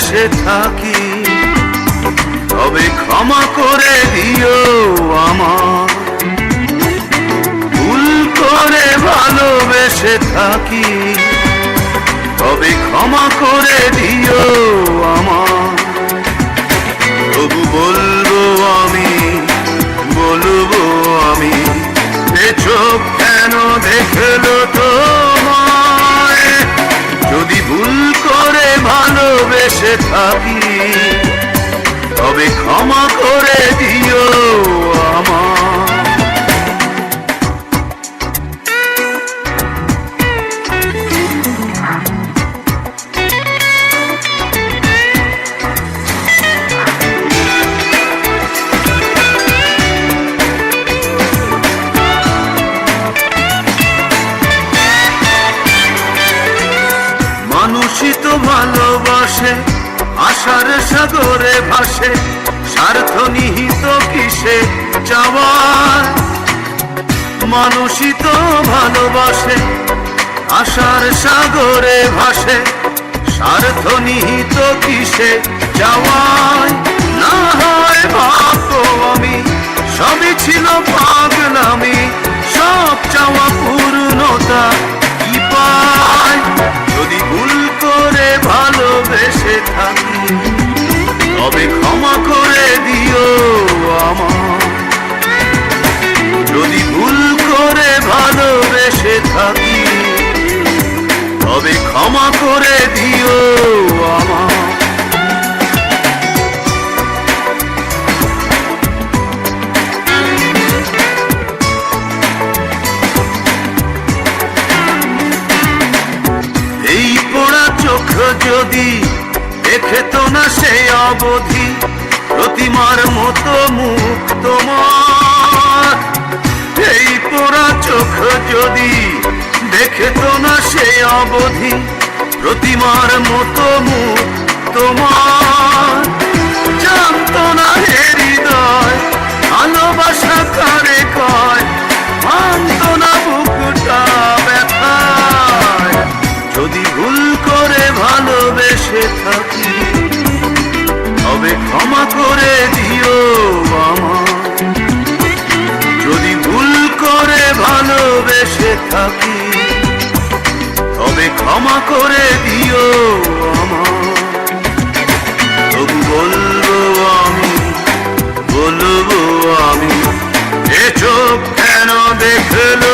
ভালোবেসে থাকি, তবে ক্ষমা করে দিও আমার ভুল করে ভালোবেসে থাকি, তবে ক্ষমা করে দিও আমার তবু বলব থাকি তবে ক্ষমা করে দিও আমার মানুষই তো ভালোবাসে আশার সাগরে ভাসে, স্বার্থ নিহিত কিসে চাওয়ার? মানুষই তো ভালোবাসে আশার সাগরে ভাসে, স্বার্থ নিহিত কিসে চাওয়ায় না হয় ভাগ্য আমি দিও আমার এই পোড়া চোখ যদি দেখে তো না সে অবধি, প্রতিমার মতো মুখ তোমার। এই পোড়া চোখ যদি দেখে তো না সে অবধি প্রতিমার মতো মুখ তোমার। জানতো না হৃদয়, ভালোবাসা কারে কয়? ভাঙত না বুকটা ব্যথায়। যদি ভুল করে ভালোবেসে থাকি, তবে ক্ষমা করে দিও আমার যদি ভুল করে ভালোবেসে থাকি তবে ক্ষমা করে দিও আমার তবু বলব আমি বলব আমি এ চোখ কেন দেখল?